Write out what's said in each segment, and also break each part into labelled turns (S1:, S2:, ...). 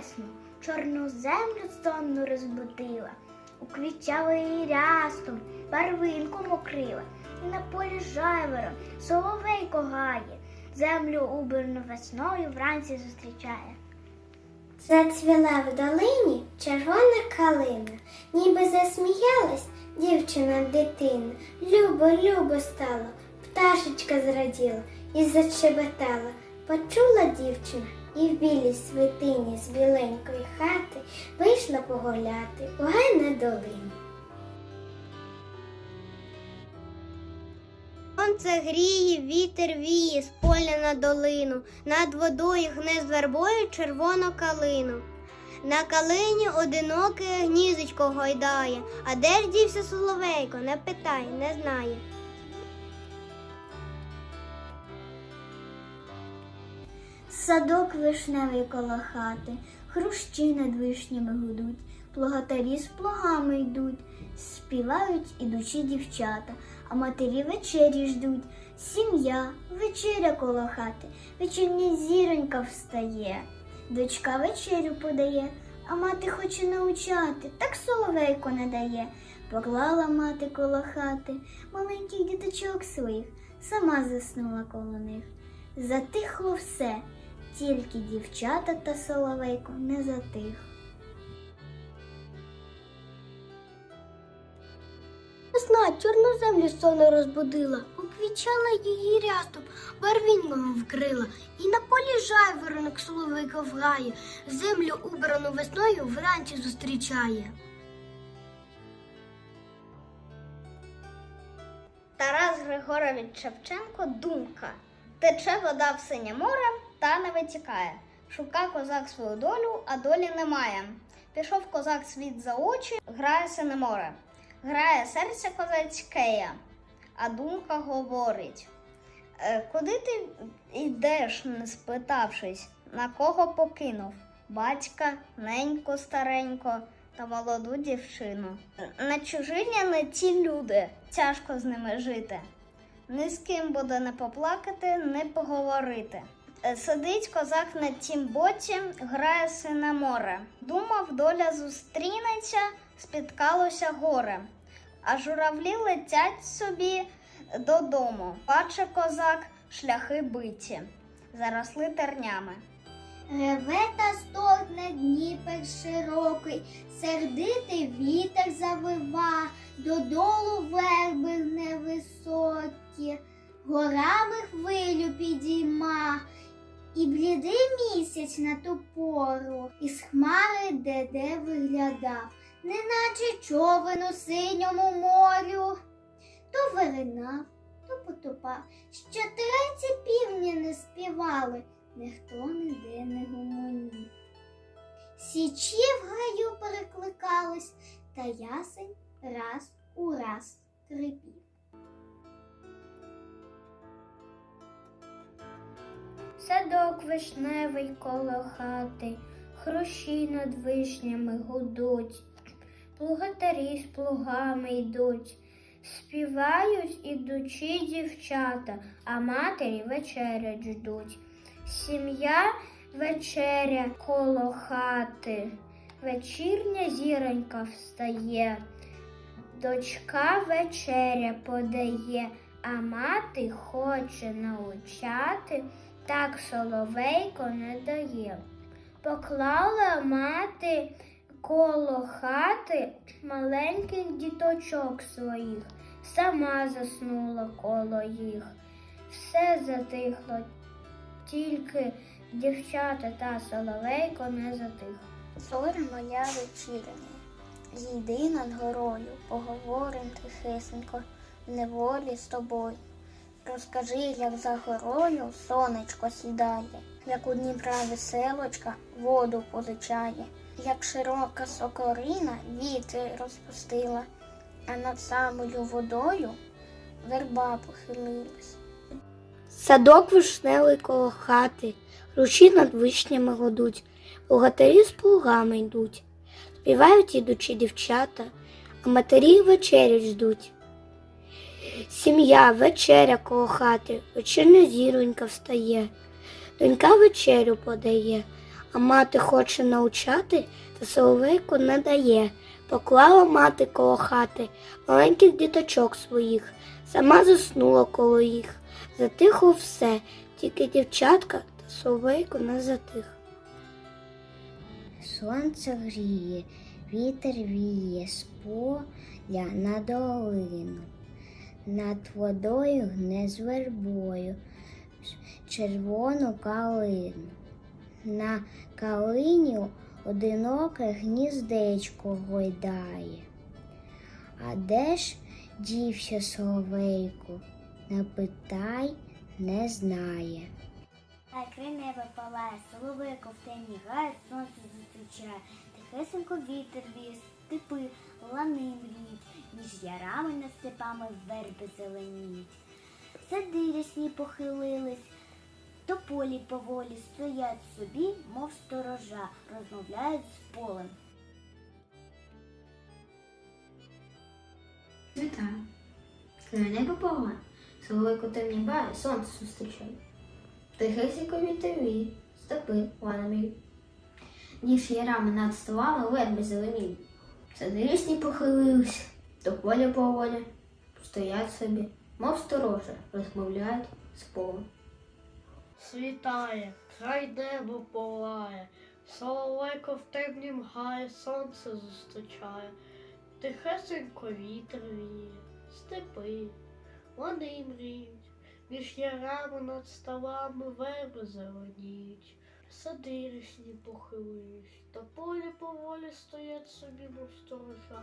S1: весну, чорну землю сонну розбудила, уквічала її рястом, барвинку мокрила, і на полі жайвором соловейко гає, землю убрану весною вранці зустрічає.
S2: Зацвіла в долині червона калина, ніби засміялась дівчина дитина. Любо, любо стало, пташечка зраділа і зачебетала. Почула дівчина і в білій свитині з біленької хати вийшла погуляти у гай на долину. Сонце гріє, вітер віє з поля на долину, над водою гне з вербою червону калину. На калині одиноке гнізочко гойдає, а де ж дівся соловейко, не питай, не знає.
S1: Садок вишневий коло хати, хрущі над вишнями гудуть, плугатарі з плугами йдуть, співають ідучі дівчата, а матері вечері ждуть. Сім'я, вечеря коло хати, вечірня зіронька встає. Дочка вечерю подає, а мати хоче научати, так соловейко не дає. Поклала мати коло хати маленьких діточок своїх, сама заснула коло них. Затихло все, тільки дівчата та соловейко не затих.
S2: Весна чорну землю сону розбудила, уквічала її рястом, барвінком вкрила, і на полі жайворонок соловейко вгає, землю убрану весною вранці зустрічає.
S1: Тарас Григорович Шевченко думка. Тече вода в синє море, та не витікає. Шука козак свою долю, а долі немає. Пішов козак світ за очі, грає сине море. Грає серце козацькеє, а думка говорить. «Е, Куди ти йдеш, не спитавшись, на кого покинув? Батька, неньку старенько та молоду дівчину. На чужині не ті люди, тяжко з ними жити. Ні з ким буде не поплакати, не поговорити. Е, Сидить козак на тім боці, грає сине море. Думав, доля зустрінеться, спіткалося горе. А журавлі летять собі додому. Баче козак, шляхи биті, заросли тернями.
S2: Реве та стогне Дніпер широкий, сердитий вітер завива, додолу верби невисокі, горами хвилю підійма, і блідий місяць на ту пору, із хмари де-де виглядав, неначе човен у синьому морю. То виринав, то потопав, що треці півні не співали ніхто ніде не гомонів. Січі в гаю перекликались, та ясень раз у раз крипів.
S1: Садок вишневий коло хати, хрущі над вишнями гудуть, плугатарі з плугами йдуть, співають ідучі дівчата, а матері вечерять ждуть. Сім'я вечеря коло хати, вечірня зіронька встає, дочка вечеря подає, а мати хоче научати, так соловейко не дає. Поклала мати коло хати маленьких діточок своїх, сама заснула коло їх. Все затихло, тільки дівчата та соловейко не затих.
S2: Зоря моя вечірня, зійди над горою, поговорим тихесенько в неволі з тобою. Розкажи, як за горою сонечко сідає, як у Дніпра веселочка воду позичає, як широка сокорина вітри розпустила, а над самою водою верба похилилась.
S3: Садок вишневий коло хати, ручі над вишнями годуть, богатирі з плугами йдуть, співають ідучі дівчата, а матері вечерю ждуть. Сім'я вечеря коло хати, вечірня зіронька встає, донька вечерю подає, А мати хоче навчати, та соловейку не дає. Поклала мати коло хати маленьких діточок своїх, сама заснула коло їх. Затихло все, тільки дівчатка та соловейко не затих.
S4: Сонце гріє, вітер віє з поля на долину. Над водою гне з вербою червону калину. На калині одиноке гніздечко гойдає. А де ж дівся соловейку? Напитай не знає.
S2: А край небо палає, соловейко в темні гає, сонце зустрічає, тихесенько вітер віє, степи, лани мріють, між ярами над степами верби зеленіють. Сади рясні похилились, то полі поволі стоять собі, мов сторожа, розмовляють з полем.
S5: Край небо пала, соловейко темні бає, сонце зустрічає. Тихесенько вітрові, степи ланамі. Ніж ярами над столами верби зелені. Сади рісні похилились, до поля поволі, стоять собі, мов сторожа, розмовляють з полем.
S6: Світає, край небо палає, соловейко в темні мгає, сонце зустрічає, тихесенько вітер віє, степи, вони мріють, між ярами над ставами верби зеленіють, сади рісні похилились, та полі поволі стоять собі, мов сторожа,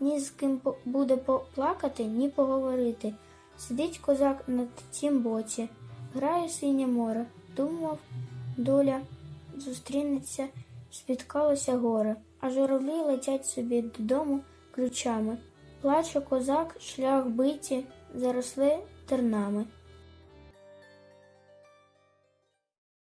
S7: ні з ким буде поплакати, ні поговорити. Сидить козак на тім боці, грає синє море, думав, доля зустрінеться, спіткалося горе, а журавлі летять собі додому ключами. Плаче козак, шлях биті, заросли тернами.